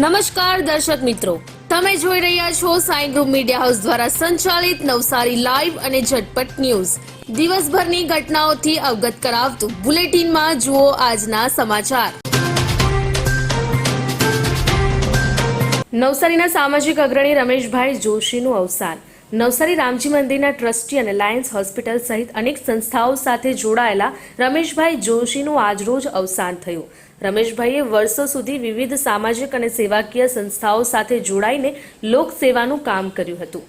નમસ્કાર દર્શક મિત્રો. તમે જોઈ રહ્યા છો સાઈ ગ્રુપ મીડિયા હાઉસ દ્વારા સંચાલિત નવસારી લાઈવ અને ઝટપટ ન્યૂઝ. દિવસભરની ઘટનાઓથી અવગત કરાવતું બુલેટિનમાં જુઓ આજના સમાચાર. નવસારીના સામાજિક અગ્રણી રમેશભાઈ જોશીનું અવસાન. નવસારી રામજી મંદિરના ટ્રસ્ટી અને લાયન્સ હોસ્પિટલ સહિત અનેક સંસ્થાઓ સાથે જોડાયેલા રમેશભાઈ જોશીનું આજરોજ અવસાન થયું. રમેશભાઈએ વર્ષો સુધી વિવિધ સામાજિક અને સેવાકીય સંસ્થાઓ સાથે જોડાઈને લોકસેવાનું કામ કર્યું હતું.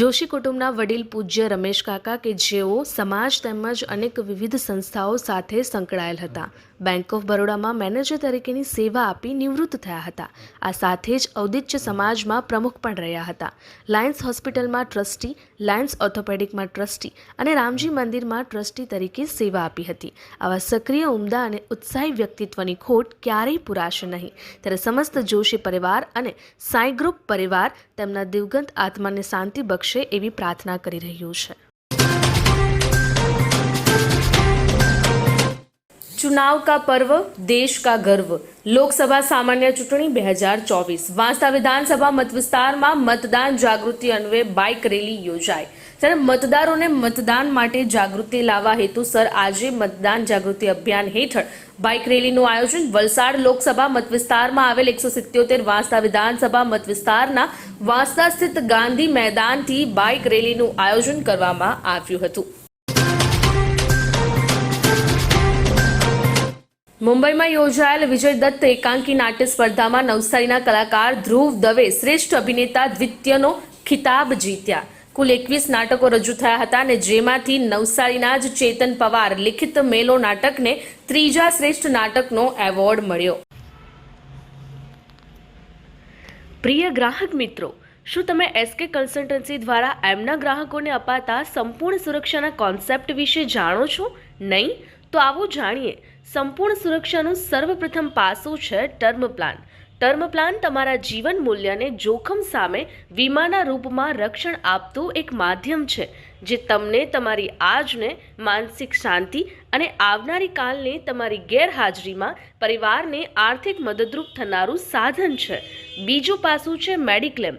જોશી કુટુંબના વડીલ પૂજ્ય રમેશ કાકા કે જેઓ સમાજ તેમજ અનેક વિવિધ સંસ્થાઓ સાથે સંકળાયેલ હતા. બેંક ઓફ બરોડામાં મેનેજર તરીકેની સેવા આપી નિવૃત્ત થયા હતા. આ સાથે જ ઔદિત્ય સમાજમાં પ્રમુખ પણ રહ્યા હતા. લાયન્સ હોસ્પિટલમાં ટ્રસ્ટી લાયન્સ ઓર્થોપેડિકમાં ટ્રસ્ટી અને રામજી મંદિરમાં ટ્રસ્ટી તરીકે સેવા આપી હતી. આવા સક્રિય, ઉમદા અને ઉત્સાહી વ્યક્તિત્વની ખોટ ક્યારેય પુરાશે નહીં. ત્યારે સમસ્ત જોશી પરિવાર અને સાંઈ ગ્રુપ પરિવાર તેમના દિવગંત આત્માને શાંતિ બક્ષે એવી પ્રાર્થના કરી રહ્યું છે. चुनाव का पर्व देश का गर्व લોકસભા સામાન્ય ચૂંટણી બે હજાર ચોવીસ વાંસદા વિધાનસભા મત વિસ્તારમાં મતદાન જાગૃતિ અન્વયે બાઇક રેલી યોજાઈ ત્યારે મતદારોને મતદાન માટે જાગૃતિ લાવવા હેતુસર આજે મતદાન જાગૃતિ અભિયાન હેઠળ બાઇક રેલીનું આયોજન વલસાડ લોકસભા મત વિસ્તારમાં આવેલ એકસો સિત્યોતેર વાંસદા વિધાનસભા મત વિસ્તારના વાંસદા સ્થિત ગાંધી મેદાનથી બાઇક રેલીનું આયોજન કરવામાં આવ્યું હતું મુંબઈમાં યોજાયેલ વિજય દત્ત એકાંકી નાટ્ય સ્પર્ધામાં નવસારીના કલાકાર ધ્રુવ દવે શ્રેષ્ઠ અભિનેતા દ્વિતીયનો ખિતાબ જીત્યા. કુલ એકવીસ નાટકો રજૂ થયા હતા અને જેમાંથી નવસારીના જ ચેતન પવાર લિખિત મેલો નાટકને ત્રીજા શ્રેષ્ઠ નાટકનો એવોર્ડ મળ્યો. પ્રિય ગ્રાહક મિત્રો, શું તમે એસકે કન્સલ્ટન્સી દ્વારા એમના ગ્રાહકોને અપાતા સંપૂર્ણ સુરક્ષાના કોન્સેપ્ટ વિશે જાણો છો? નહીં? તો આવો જાણીએ સંપૂર્ણ સુરક્ષાનું સર્વપ્રથમ પાસું છે ટર્મ પ્લાન. ટર્મ પ્લાન તમારા જીવન મૂલ્યને જોખમ સામે વીમાના રૂપમાં રક્ષણ આપતું એક માધ્યમ છે, જે તમને તમારી આજને માનસિક શાંતિ અને આવનારી કાલને તમારી ગેરહાજરીમાં પરિવારને આર્થિક મદદરૂપ થનારું સાધન છે. બીજું પાસું છે મેડિક્લેમ.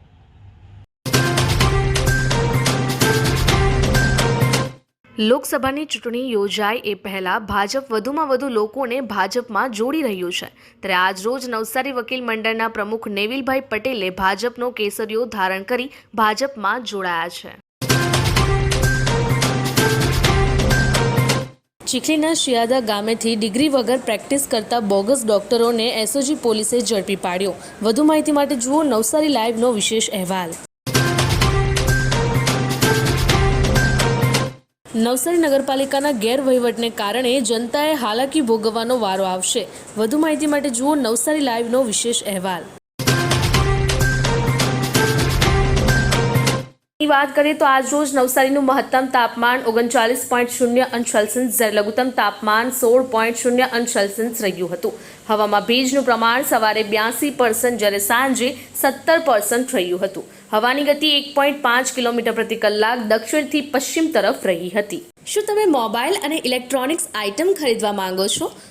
લોકસભાની ચૂંટણી યોજાય એ પહેલાં ભાજપ વધુમાં વધુ લોકોને ભાજપમાં જોડી રહ્યું છે. ત્યારે આજરોજ નવસારી વકીલ મંડળના પ્રમુખ નેવિલભાઈ પટેલે ભાજપનો કેસરીઓ ધારણ કરી ભાજપમાં જોડાયા છે. ચીખલીના શિયાદા ગામેથી ડિગ્રી વગર પ્રેક્ટિસ કરતા બોગસ ડોક્ટરોને એસઓજી પોલીસે ઝડપી પાડ્યો. વધુ માહિતી માટે જુઓ નવસારી લાઈવનો વિશેષ અહેવાલ. નવસારી નગરપાલિકાના ગેરવહીવટને કારણે જનતાએ હાલાકી ભોગવવાનો વારો આવશે. વધુ માહિતી માટે જુઓ નવસારી લાઈવનો વિશેષ અહેવાલ. વાત કરીએ તો આજ રોજ નવસારીનું મહત્તમ તાપમાન ઓગણચાલીસ પોઈન્ટ શૂન્ય અંશ સેલ્સિયસ જ્યારે લઘુત્તમ તાપમાન સોળ પોઈન્ટ શૂન્ય અંશ સેલ્સિયસ રહ્યું હતું. હવામાં ભેજનું પ્રમાણ સવારે બ્યાસી પર્સન્ટ જ્યારે સાંજે સત્તર પર્સન્ટ રહ્યું હતું. હવાની ગતિ એક પોઈન્ટ પાંચ કિલોમીટર પ્રતિ કલાક દક્ષિણથી પશ્ચિમ તરફ રહી હતી. શું તમે મોબાઈલ અને ઇલેક્ટ્રોનિક્સ આઇટમ ખરીદવા માંગો છો?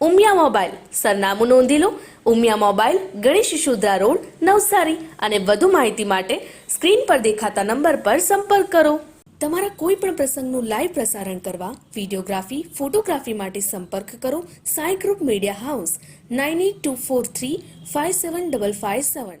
ઉમિયા મોબાઈલ. સરનામું નોંધી લો. Umiya mobile, Ganesh Shudra road, Navsari. અને વધુ માહિતી માટે સ્ક્રીન પર દેખાતા નંબર પર સંપર્ક કરો. તમારા કોઈ પણ પ્રસંગનું લાઈવ પ્રસારણ કરવા, વિડીયોગ્રાફી, ફોટોગ્રાફી માટે સંપર્ક કરો. Sai group media house, nine eight two four three five seven double five seven.